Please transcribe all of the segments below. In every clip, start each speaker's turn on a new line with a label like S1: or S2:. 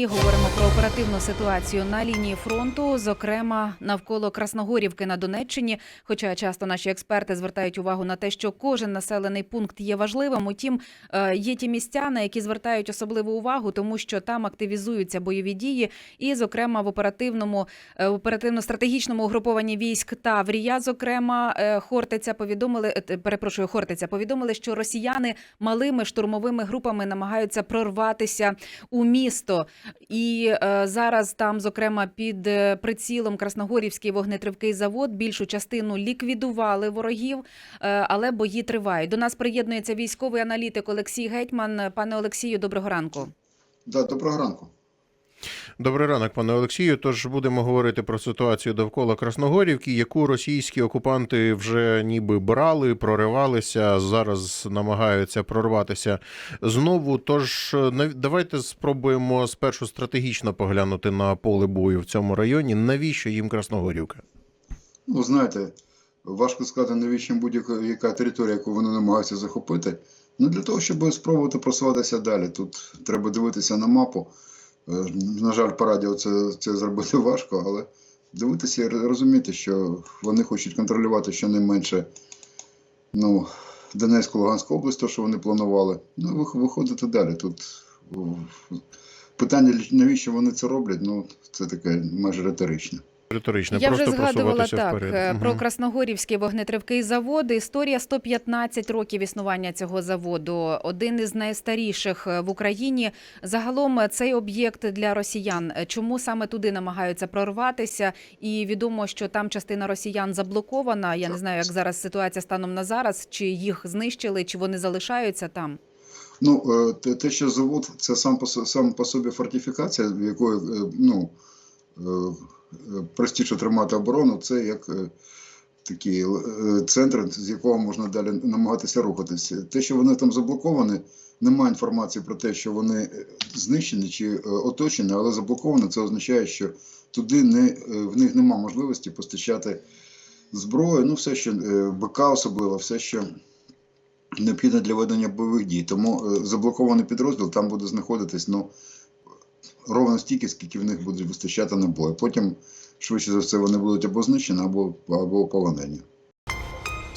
S1: І говоримо про оперативну ситуацію на лінії фронту, зокрема навколо Красногорівки на Донеччині. Хоча часто наші експерти звертають увагу на те, що кожен населений пункт є важливим. Утім, е, є ті місця, на які звертають особливу увагу, тому що там активізуються бойові дії. І, зокрема, в оперативному е, оперативно-стратегічному угрупованні військ Таврія, зокрема, е, Хортиця повідомили перепрошую, Хортиця повідомили, що росіяни малими штурмовими групами намагаються прорватися у місто. І е, зараз там, зокрема, під е, прицілом Красногорівський вогнетривкий завод більшу частину ліквідували ворогів, е, але бої тривають. До нас приєднується військовий аналітик Олексій Гетьман. Пане Олексію, доброго ранку.
S2: Да, доброго ранку.
S3: Добрий ранок, пане Олексію. Тож будемо говорити про ситуацію довкола Красногорівки, яку російські окупанти вже ніби брали, проривалися. Зараз намагаються прорватися знову. Тож давайте спробуємо спершу стратегічно поглянути на поле бою в цьому районі. Навіщо їм Красногорівка?
S2: Ну, знаєте, важко сказати, навіщо будь-яка територія, яку вони намагаються захопити. Ну, для того, щоб спробувати просуватися далі. Тут треба дивитися на мапу. Е, На жаль, по радіо це, це зробити важко, але дивитися і розуміти, що вони хочуть контролювати щонайменше ну, Донецьку, Луганську область, то, що вони планували. Ну, вих- виходити далі. Тут питання, навіщо вони це роблять, ну, це таке майже риторичне.
S3: Риторично,
S1: Я вже згадувала так
S3: вперед.
S1: е, про Красногорівський вогнетривкий завод. Історія 115 років існування цього заводу. Один із найстаріших е, в Україні. Загалом е, цей об'єкт для росіян. Чому саме туди намагаються прорватися? І відомо, що там частина росіян заблокована. Я не знаю, як зараз ситуація станом на зараз, чи їх знищили, чи вони залишаються там.
S2: Ну, те, що завод, це сам по, сам по собі фортифікація, в якої ну, простіше тримати оборону, це як е, такий е, центр, з якого можна далі намагатися рухатися. Те, що вони там заблоковані, немає інформації про те, що вони е, знищені чи оточені, але заблоковані, це означає, що туди не, в них немає можливості постачати зброю, ну все, що БК особливо, все, що необхідно для ведення бойових дій. Тому заблокований підрозділ там буде знаходитись ну, ровно стільки, скільки в них буде вистачати набою. Потім, швидше за все, вони будуть або знищені, або, або полонені.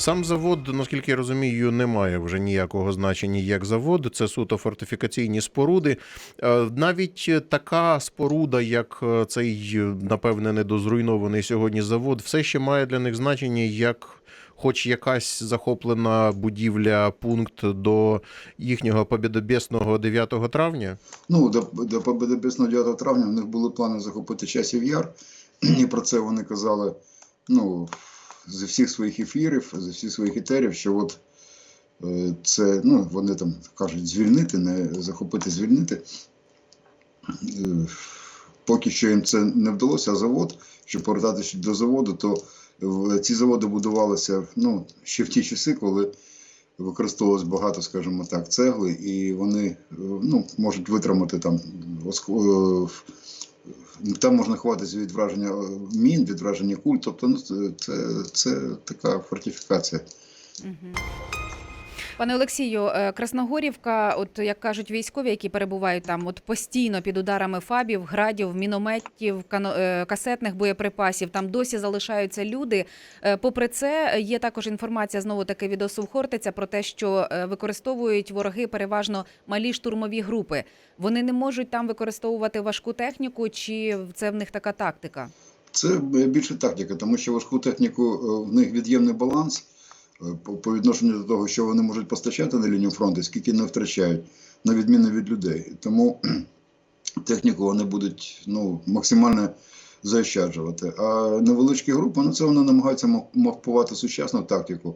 S3: Сам завод, наскільки я розумію, не має вже ніякого значення як завод. Це суто фортифікаційні споруди. Е, Навіть така споруда, як е, цей, напевне, недозруйнований сьогодні завод, все ще має для них значення як. Хоч якась захоплена будівля, пункт до їхнього побєдобєсного 9 травня.
S2: Ну, до, до победобесного 9 травня в них були плани захопити часів яр, і про це вони казали ну, зі всіх своїх ефірів, зі всіх своїх етерів, що от е, це, ну, вони там кажуть, звільнити, не захопити, звільнити. Е, Поки що їм це не вдалося, а завод, щоб повертатися до заводу, то ці заводи будувалися ну, ще в ті часи, коли використовувалось багато, скажімо так, цегли, і вони ну, можуть витримати там е, там можна ховатися від враження е, мін, від враження куль. Тобто, ну, це, це, така фортифікація.
S1: Мгм. Пане Олексію, е, Красногорівка, от як кажуть військові, які перебувають там, от постійно під ударами фабів, градів, мінометів, е, касетних боєприпасів, там досі залишаються люди. Е, Попри це, є також інформація знову таки від ОСУ Хортиця про те, що використовують вороги переважно малі штурмові групи. Вони не можуть там використовувати важку техніку, чи це в них така тактика?
S2: Це більше тактика, тому що важку техніку в них від'ємний баланс по, відношенню до того, що вони можуть постачати на лінію фронту, скільки не втрачають, на відміну від людей. Тому техніку вони будуть ну, максимально заощаджувати. А невеличкі групи, ну це вони намагаються мавпувати сучасну тактику.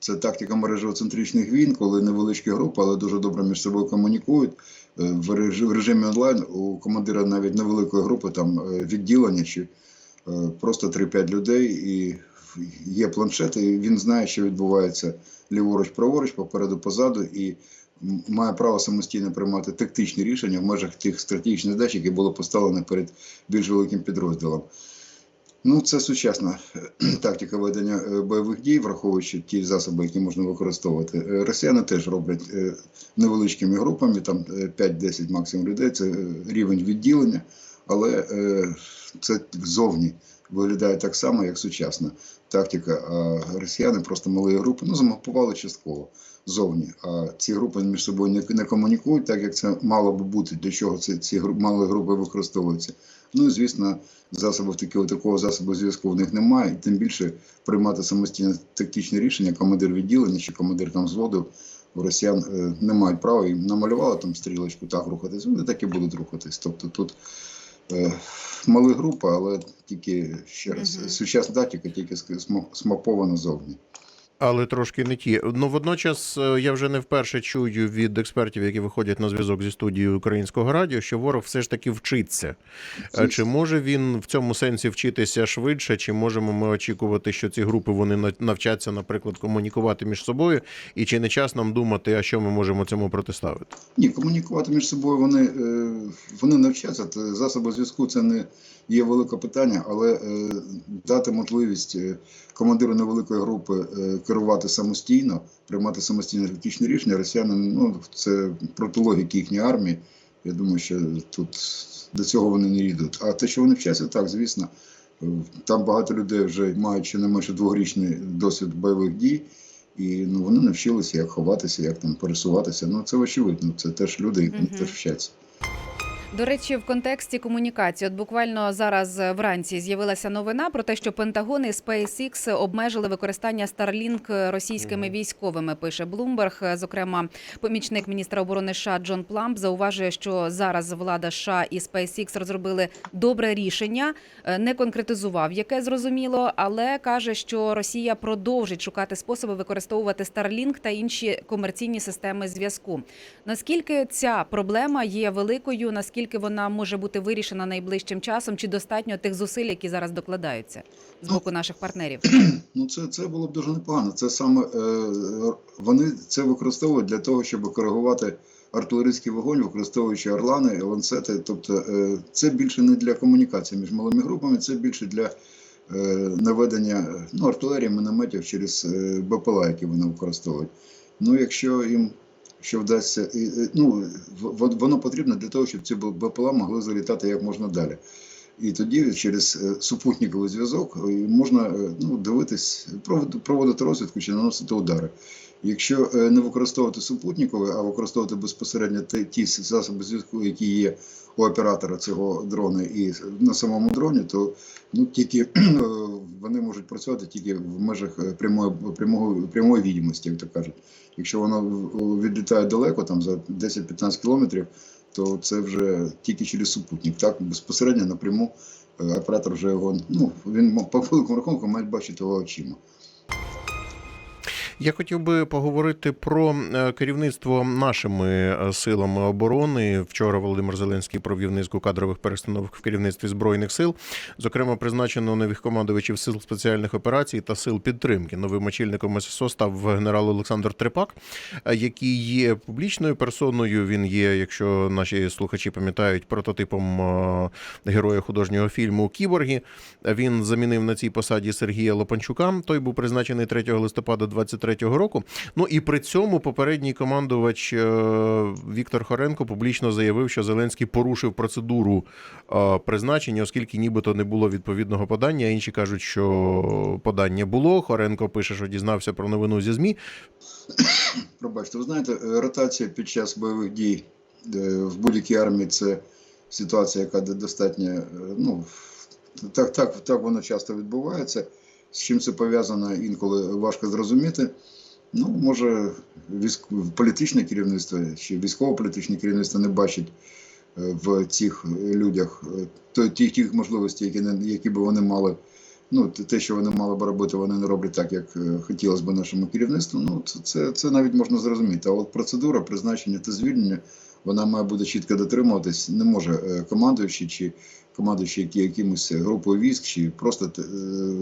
S2: Це тактика мережево-центричних війн, коли невеличкі групи, але дуже добре між собою комунікують. Е, в режимі онлайн у командира навіть невеликої групи там е, відділення чи е, просто 3-5 людей, і є планшет, і він знає, що відбувається ліворуч, праворуч, попереду, позаду, і має право самостійно приймати тактичні рішення в межах тих стратегічних задач, які були поставлені перед більш великим підрозділом. Ну, це сучасна тактика ведення е, бойових дій, враховуючи ті засоби, які можна використовувати. Е, Росіяни теж роблять е, невеличкими групами, там е, 5-10 максимум людей. Це рівень відділення, але це зовні виглядає так само, як сучасна тактика. Росіяни просто малі групи ну, замапували частково зовні. А ці групи між собою не, не комунікують, так як це мало би бути, для чого ці, ці малі групи використовуються. Ну і звісно, засобів такого, такого засобу зв'язку в них немає, і тим більше приймати самостійне тактичне рішення, командир відділення чи командир там взводу у росіян е, не мають права, їм намалювали там стрілочку, так рухатись, вони так і будуть рухатись. Тобто тут мали група, але тільки ще раз, сучасна тактика тільки смапована зовні.
S3: Але трошки не ті. Ну водночас е, я вже не вперше чую від експертів, які виходять на зв'язок зі студією українського радіо, що ворог все ж таки вчиться. Е, Чи може він в цьому сенсі вчитися швидше, чи можемо ми очікувати, що ці групи вони на- навчаться, наприклад, комунікувати між собою, і чи не час нам думати, а що ми можемо цьому протиставити?
S2: Ні, комунікувати між собою вони, е, вони навчаться. Засоби зв'язку це не є велике питання, але е, дати можливість е, командиру невеликої групи е, керувати самостійно, приймати самостійне тактичне рішення росіянам, ну це проти логіки їхньої армії. Я думаю, що тут до цього вони не йдуть. А те, що вони вчаться, так, звісно. Там багато людей вже мають щонайменше двохрічний досвід бойових дій. І ну, вони навчилися, як ховатися, як там пересуватися. Ну це очевидно. Це теж люди, які
S1: Мгм.
S2: теж вчаться.
S1: До речі, в контексті комунікації, от буквально зараз вранці з'явилася новина про те, що Пентагон і SpaceX обмежили використання Starlink російськими військовими. Пише Bloomberg. Зокрема, помічник міністра оборони США Джон Пламп зауважує, що зараз влада США і SpaceX розробили добре рішення, Е, не конкретизував, яке зрозуміло, але каже, що Росія продовжить шукати способи використовувати Starlink та інші комерційні системи зв'язку. Наскільки ця проблема є великою? Наскільки вона може бути вирішена найближчим часом? Чи достатньо тих зусиль, які зараз докладаються з боку наших партнерів?
S2: Ну це, це було б дуже непогано. Це саме е, вони це використовують для того, щоб коригувати артилерійський вогонь, використовуючи орлани, ланцети. Тобто е, це більше не для комунікації між малими групами, це більше для е, наведення ну, артилерії, мінометів через БПЛА, які вони використовують. Ну, якщо їм що вдасться, е, ну, воно потрібно для того, щоб ці БПЛА могли залітати як можна далі. І тоді через е, супутниковий зв'язок е, можна ну, дивитись, проводити розвідку чи наносити удари. Якщо е, не використовувати супутникові, а використовувати безпосередньо ті, засоби зв'язку, які є у оператора цього дрона і на самому дроні, то ну, тільки е, вони можуть працювати тільки в межах е, прямої, прямої, прямої відомості, як то кажуть. Якщо воно відлітає далеко, там за 10-15 кілометрів, то це вже тільки через супутник. Так, безпосередньо напряму оператор вже його, ну, він по великому рахунку має бачити його очима.
S3: Я хотів би поговорити про е, керівництво нашими е, силами оборони. Вчора Володимир Зеленський провів низку кадрових перестановок в керівництві збройних сил. Зокрема, призначено нових командувачів сил спеціальних операцій та сил підтримки. Новим очільником ССО став генерал Олександр Трепак, е, який є публічною персоною. Він є, якщо наші слухачі пам'ятають, прототипом героя художнього фільму Кіборги. Він замінив на цій посаді Сергія Лопанчука. Той був призначений 3 листопада 23-го року. Ну і при цьому попередній командувач е, Віктор Хоренко публічно заявив, що Зеленський порушив процедуру е, призначення, оскільки нібито не було відповідного подання. Інші кажуть, що подання було. Хоренко пише, що дізнався про новину зі змі.
S2: Пробачте, ви знаєте, ротація під час бойових дій е, в будь-якій армії це ситуація, яка до- достатньо, ну, так, так, так воно часто відбувається. З чим це пов'язано, інколи важко зрозуміти. Ну, може, військ... політичне керівництво чи військово-політичне керівництво не бачить е, в цих людях е, тих, тих можливостей, які, не, які би вони мали. Ну, те- що вони мали б робити, вони не роблять так, як е, хотілося б нашому керівництву. Ну, це, це навіть можна зрозуміти. А от процедура призначення та звільнення, вона має бути чітко дотримуватись. Не може е, командуючий чи командуючий які, якимось групою військ, чи просто е,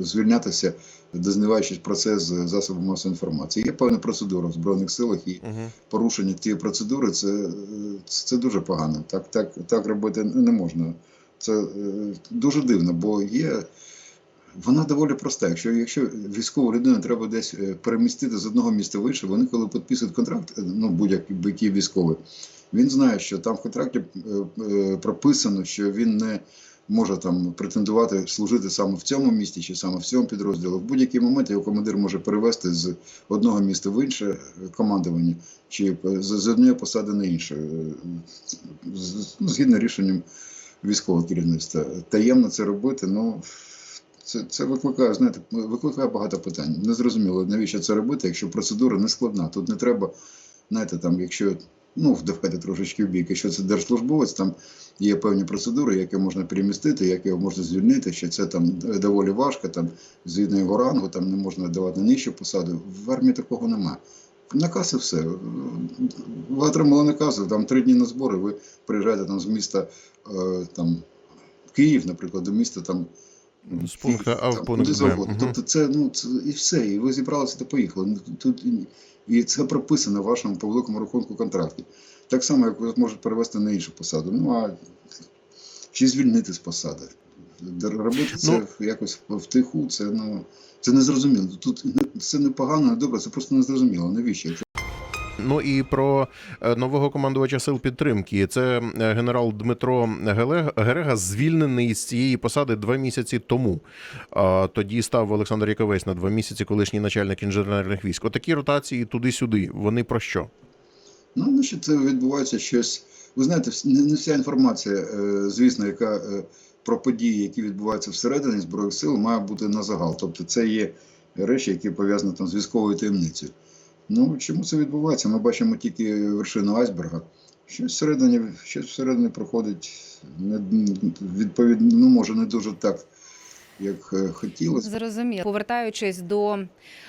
S2: звільнятися, дознаваючись процес з засобів масової інформації. Є певна процедура в Збройних силах, і
S3: Угу. порушення
S2: тієї процедури це, е, це, дуже погано. Так, так, так робити не можна. Це е, дуже дивно, бо є вона доволі проста. Якщо, якщо військову людину треба десь е, перемістити з одного міста в інше, вони коли підписують контракт, е, ну будь-який військовий, він знає, що там в контракті е, е, прописано, що він не може там претендувати служити саме в цьому місті чи саме в цьому підрозділі. В будь-який момент його командир може перевести з одного міста в інше е, командування, чи з, з однієї посади на інше, е, ну, згідно рішенням військового керівництва. Таємно це робити, ну. Це, це викликає, знаєте, викликає багато питань. Незрозуміло, навіщо це робити, якщо процедура не складна. Тут не треба, знаєте, там, якщо ну, вдавати трошечки в бік, якщо це держслужбовець, там є певні процедури, які можна перемістити, які можна звільнити, що це там доволі важко, там згідно його рангу, там не можна давати нижчу посаду. В армії такого немає. Наказ і все. Ви отримали наказ, там три дні на збори, ви приїжджаєте там з міста е, там, Київ, наприклад, до міста там.
S3: З пункту А в пункт Б.
S2: Тобто це, ну, це і все, і ви зібралися та поїхали. Ну, Тут, і- і це прописано в вашому по великому рахунку контракті. Так само, як ви можете перевести на іншу посаду. Ну а чи звільнити з посади. Робити це
S3: Ну,
S2: якось втиху, це ну це незрозуміло. Тут це не погано, не добре, це просто незрозуміло. Навіщо?
S3: Ну і про е, нового командувача сил підтримки. Це е, генерал Дмитро Герега, звільнений з цієї посади два місяці тому. Тоді став Олександр Яковець на два місяці, колишній начальник інженерних військ. Отакі ротації туди-сюди. Вони про що?
S2: Ну, значить, це відбувається щось. Ви знаєте, не, вся інформація, е, звісно, яка про події, які відбуваються всередині Збройних сил, має бути на загал. Тобто це є речі, які пов'язані там з військовою таємницею. Ну, чому це відбувається? Ми бачимо тільки вершину айсберга. Щось всередині, щось всередині проходить не, відповідно, ну, може, не дуже так, як е, хотілося.
S1: Зрозуміло. Повертаючись до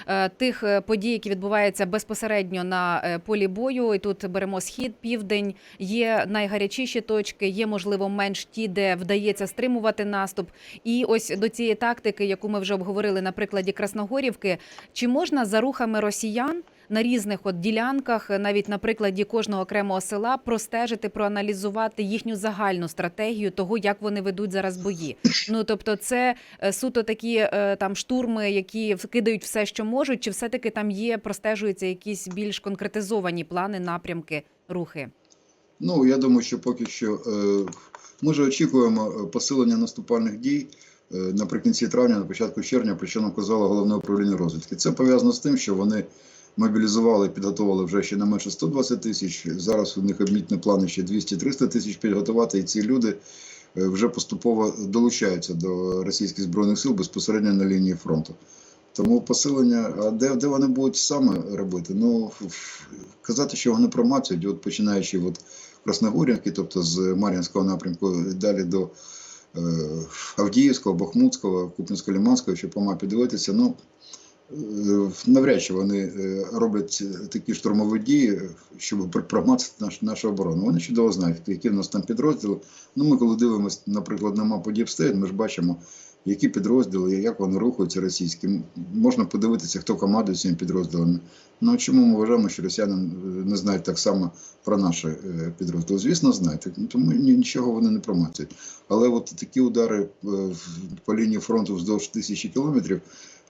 S1: е, тих е, подій, які відбуваються безпосередньо на е, полі бою, і тут беремо схід, південь. Є найгарячіші точки, є можливо менш ті, де вдається стримувати наступ. І ось до цієї тактики, яку ми вже обговорили на прикладі Красногорівки, чи можна за рухами росіян? На різних от ділянках, навіть на прикладі кожного окремого села, простежити, проаналізувати їхню загальну стратегію того, як вони ведуть зараз бої. Ну тобто, це е, суто такі е, там штурми, які вкидають все, що можуть, чи все-таки там є, простежуються якісь більш конкретизовані плани, напрямки, рухи?
S2: Ну, я думаю, що поки що е, ми ж очікуємо посилення наступальних дій наприкінці травня, на початку червня, нам казало головне управління розвідки. Це пов'язано з тим, що вони мобілізували, підготували вже ще не менше 120 тисяч. Зараз у них обмітні плани ще 200-300 тисяч підготувати, і ці люди е, вже поступово долучаються до російських збройних сил безпосередньо на лінії фронту. Тому посилення, а де, де вони будуть саме робити? Ну казати, що вони промацюють, от починаючи от Красногорівки, тобто з Мар'їнського напрямку далі до е, Авдіївського, Бахмутського, Купінсько-Ліманського, щоб по мапі дивитися. Ну навряд чи вони е, роблять такі штурмові дії, щоб пр- промацати наш, нашу оборону. Вони чудово знають, які в нас там підрозділи. Ну, ми коли дивимося, наприклад, на мапу Діпстейт, ми ж бачимо, які підрозділи, як вони рухаються російські. Можна подивитися, хто командує цими підрозділами. Ну чому ми вважаємо, що росіяни е, не знають так само про наші е, підрозділи? Звісно, знають. Тому нічого вони не промацюють. Але от такі удари е, по лінії фронту вздовж тисячі кілометрів.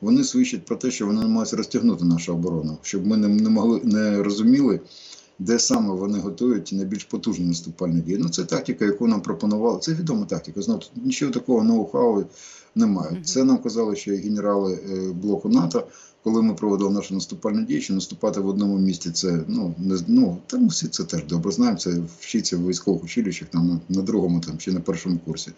S2: Вони свідчать про те, що вони намагаються розтягнути нашу оборону, щоб ми не, не могли не розуміли, де саме вони готують найбільш потужні наступальні дії. Ну, це тактика, яку нам пропонували. Це відома тактика. Знову нічого такого ноу-хау немає. Це нам казали ще генерали е, блоку НАТО, коли ми проводили наші наступальні дії, що наступати в одному місці це ну не ну та ми всі це теж добре знаємо. Це вчиться в військових училищах там на, на другому там чи на першому курсі.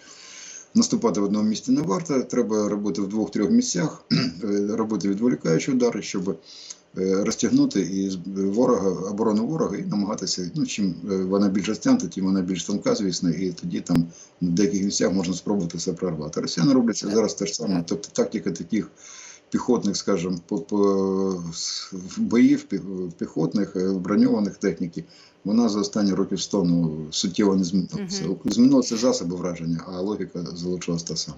S2: Наступати в одному місці не варто, треба робити в двох-трьох місцях, е, робити відволікаючі удари, щоб е, розтягнути і з- ворога, оборону ворога і намагатися. Ну, чим е, вона більш розтягнута, тим вона більш тонка, звісно, і тоді там в деяких місцях можна спробувати все прорвати. Росіяни роблять зараз те ж саме. Тобто тактика таких піхотних, скажімо, по, по, с- боїв піхотних, е, броньованих техніки, вона за останні років 100 ну, суттєво не змінилася. Змінилися засоби враження, а логіка залишилась та сама.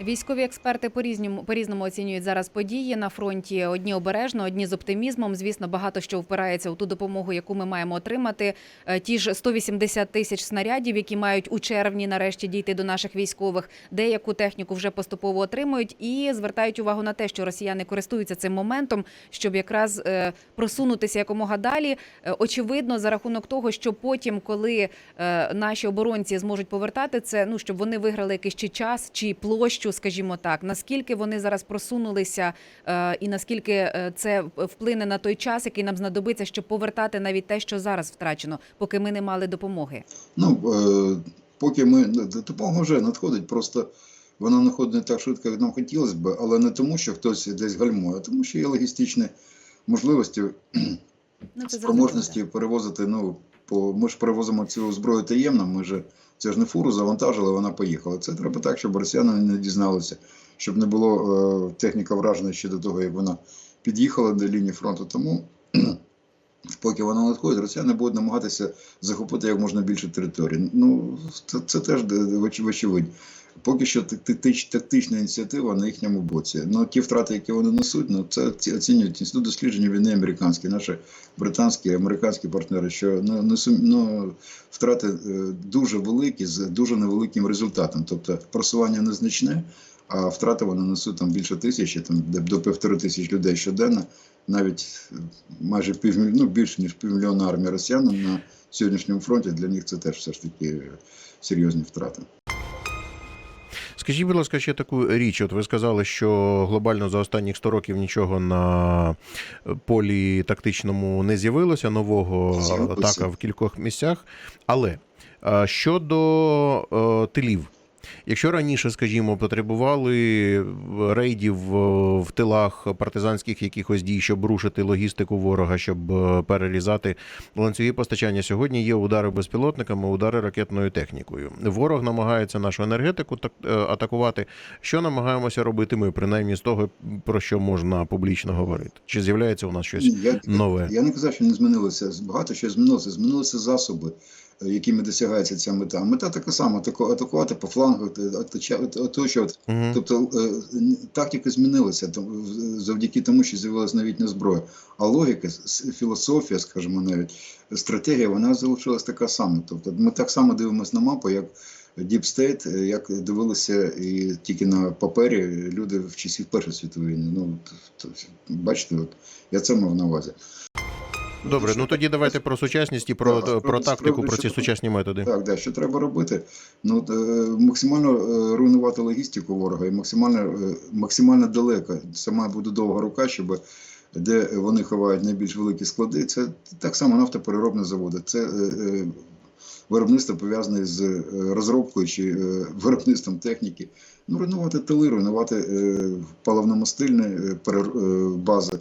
S1: Військові експерти по різному по різному оцінюють зараз події на фронті. Одні обережно, одні з оптимізмом. Звісно, багато що впирається у ту допомогу, яку ми маємо отримати. Е, Ті ж 180 тисяч снарядів, які мають у червні нарешті дійти до наших військових. Деяку техніку вже поступово отримують і звертають увагу на те, що росіяни користуються цим моментом, щоб якраз е, просунутися якомога далі. Е, Очевидно, за рахунок того, що потім, коли наші оборонці зможуть повертати це, ну щоб вони виграли якийсь чи час, чи площу, скажімо так, наскільки вони зараз просунулися, е, і наскільки е, це вплине на той час, який нам знадобиться, щоб повертати навіть те, що зараз втрачено, поки ми не мали допомоги.
S2: Ну, е, поки ми допомога вже надходить, просто вона надходить не так швидко, як нам хотілося б, але не тому, що хтось десь гальмує, а тому, що є логістичні можливості,
S1: Ну це
S2: спроможності перевозити. Ну, по ми ж перевозимо цю зброю таємно. Ми ж це ж не фуру завантажили, вона поїхала. Це треба так, щоб росіяни не дізналися, щоб не було е, техніка вражена ще до того, як вона під'їхала до лінії фронту. Тому поки вона надходить, росіяни будуть намагатися захопити як можна більше територій. Ну це, це теж де- вочевидь. Поки що тактич, тактична ініціатива на їхньому боці. Ну ті втрати, які вони несуть, ну це ці- оцінюють інститут дослідження війни американські, наші британські, американські партнери, що ну, ну, втрати е, дуже великі з дуже невеликим результатом. Тобто просування незначне, а втрати вони несуть там більше тисячі, там де- до півтори тисяч людей щоденно. Навіть е, майже півмільйона, ну більше ніж півмільйона армії росіян на сьогоднішньому фронті. Для них це теж все ж таки е, серйозні втрати.
S3: Скажіть, будь ласка, ще таку річ. От ви сказали, що глобально за останніх 100 років нічого на полі тактичному не з'явилося нового атака в кількох місцях. Але е, щодо е, тилів. Якщо раніше, скажімо, потребували рейдів е, в тилах партизанських якихось дій, щоб рушити логістику ворога, щоб е, перерізати ланцюги постачання, сьогодні є удари безпілотниками, удари ракетною технікою. Ворог намагається нашу енергетику е, атакувати. Що намагаємося робити ми, принаймні з того, про що можна публічно говорити? Чи з'являється у нас щось
S2: Я,
S3: нове?
S2: я не казав, що не змінилося. Багато що змінилося. Змінилися засоби, якими досягається ця мета. Мета така сама: атакувати по флангу, оточувати.
S3: Угу.
S2: Тобто е, тактика змінилася завдяки тому, що з'явилася новітня зброя. А логіка, філософія, скажімо, навіть стратегія, вона залишилась така сама. Тобто ми так само дивимося на мапу, як е, як дивилися і тільки на папері люди в часів Першої світової війни. Ну, т- т- бачите, от я це мав на увазі.
S3: Добре, ну тоді давайте про сучасність і про,
S2: Так,
S3: про тактику, про ці
S2: що-
S3: сучасні методи.
S2: Так, да, що треба робити? Ну, е, максимально е, руйнувати логістику ворога і максимально, е, максимально далеко. Це має бути довга рука, щоб де вони ховають найбільш великі склади. Це так само нафтопереробні заводи. Це виробництво пов'язане з розробкою чи виробництвом техніки. Ну, руйнувати тили, руйнувати паливно-мастильні бази.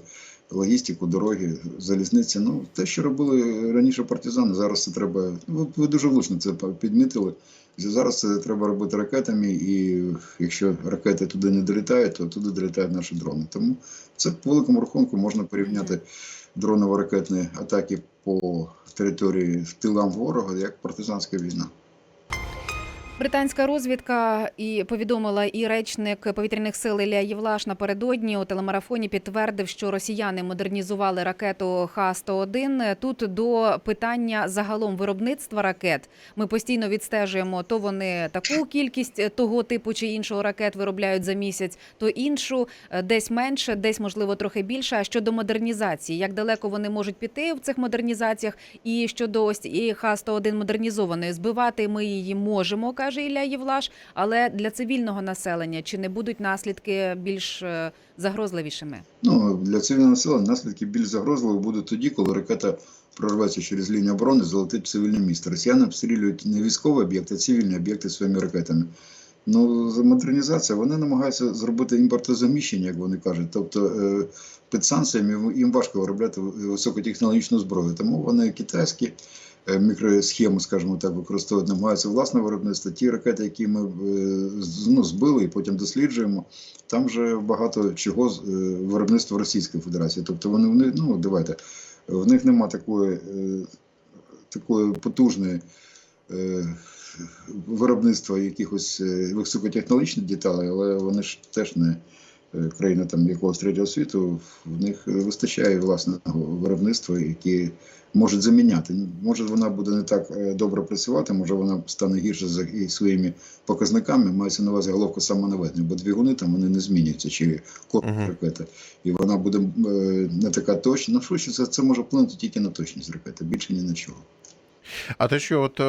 S2: Логістику, дороги, залізниці. Ну, те, що робили раніше партизани, зараз це треба. Ну, ви- дуже влучно це підмітили. Зараз це треба робити ракетами, і якщо ракети туди не долітають, то туди долітають наші дрони. Тому це по великому рахунку можна порівняти дроново-ракетні атаки по території тилам ворога як партизанська війна.
S1: Британська розвідка і повідомила і речник повітряних сил Ілля Євлаш напередодні у телемарафоні підтвердив, що росіяни модернізували ракету Х-101. Тут до питання загалом виробництва ракет ми постійно відстежуємо, то вони таку кількість того типу чи іншого ракет виробляють за місяць, то іншу е, десь менше, десь можливо трохи більше. А щодо модернізації, як далеко вони можуть піти в цих модернізаціях, і щодо ось цієї Х-101 модернізованої, збивати ми її можемо, каже Ілля Євлаш, але для цивільного населення чи не будуть наслідки більш е, загрозливішими?
S2: Ну, для цивільного населення наслідки більш загрозливі будуть тоді, коли ракета прорветься через лінію оборони, залетить цивільне місто. Росіяни обстрілюють не військові об'єкти, а цивільні об'єкти своїми ракетами. Ну, за модернізація, вони намагаються зробити імпортозаміщення, як вони кажуть. Тобто е, під санкціями їм важко виробляти високотехнологічну зброю. Тому вони китайські е, мікросхеми, скажімо так, використовують, намагаються власне виробництво. Ті ракети, які ми е, ну, збили і потім досліджуємо, там вже багато чого е, виробництва Російської Федерації. Тобто вони, вони ну давайте, в них нема такої, такої потужної виробництва якихось високотехнологічних деталей, але вони ж теж не країна там якогось третього світу, в них вистачає власного виробництва, які можуть заміняти. Може вона буде не так е, добре працювати, може вона стане гірше за своїми показниками. Мається на увазі головка самонаведення, бо двигуни там вони не змінюються, чи корпус
S3: Мгм.
S2: ракети. І вона буде е, не така точна. Ну, що це, це може вплинути тільки на точність ракети, більше ні на чого.
S3: А те, що от е,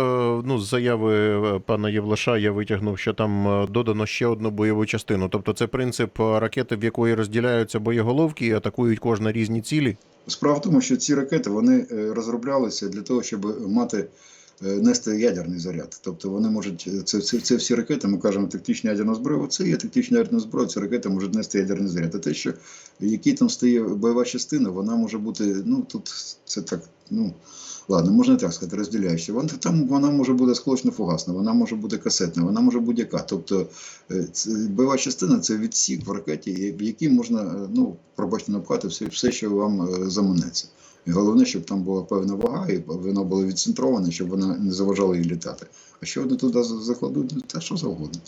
S3: ну, з заяви е, пана Євлаша я витягнув, що там е, додано ще одну бойову частину. Тобто це принцип ракети, в якої розділяються боєголовки і атакують кожна різні цілі.
S2: Справа в тому, що ці ракети вони розроблялися для того, щоб мати нести ядерний заряд. Тобто вони можуть це, це, це всі ракети, ми кажемо тактична ядерна зброя. Це є тактична ядерна зброя. Ці ракети можуть нести ядерний заряд. А те, що який там стає бойова частина, вона може бути. Ну тут це так. Ну ладно, можна так сказати, розділяючи. Вона там вона може бути склочно-фугасна, вона може бути касетна, вона може будь-яка. Тобто е, бойова частина це відсік в ракеті, в який можна е, ну пробачте напхати все, все, що вам е, заманеться. І головне, щоб там була певна вага, і вона була відцентрована, щоб вона не заважала їй літати. А що вони туди закладуть, ну, та що завгодно.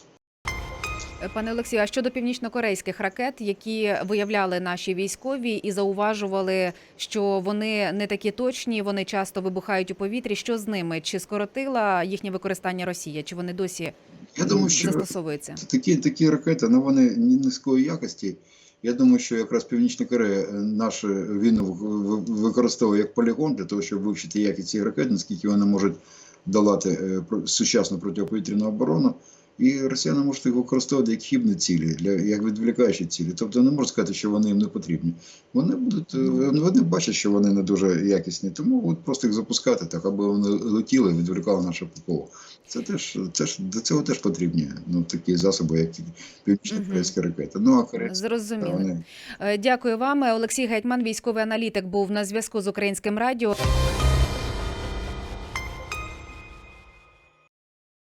S1: Пане Олексію, а щодо північно-корейських ракет, які виявляли наші військові і зауважували, що вони не такі точні, вони часто вибухають у повітрі. Що з ними? Чи скоротила їхнє використання Росія? Чи вони досі
S2: Я думаю, що
S1: застосовуються?
S2: такі, такі ракети, ну вони ні- низької якості. Я думаю, що якраз Північна Корея е, нашу війну в- в- використовує як полігон для того, щоб вивчити якість цих ракет, наскільки вони можуть долати е, сучасну протиповітряну оборону. І росіяни можуть їх використовувати як хібні цілі, для як відволікаючі цілі. Тобто не можна сказати, що вони їм не потрібні. Вони будуть е, вони бачать, що вони не дуже якісні, тому будуть просто їх запускати так, аби вони летіли і відволікали наше ППО. Це теж це ж до цього теж потрібні ну такі засоби, як і північно-корейські ракети. Ну а корейські
S1: Зрозуміло.
S2: вони
S1: Е, Дякую вам. Олексій Гетьман, військовий аналітик, був на зв'язку з українським радіо.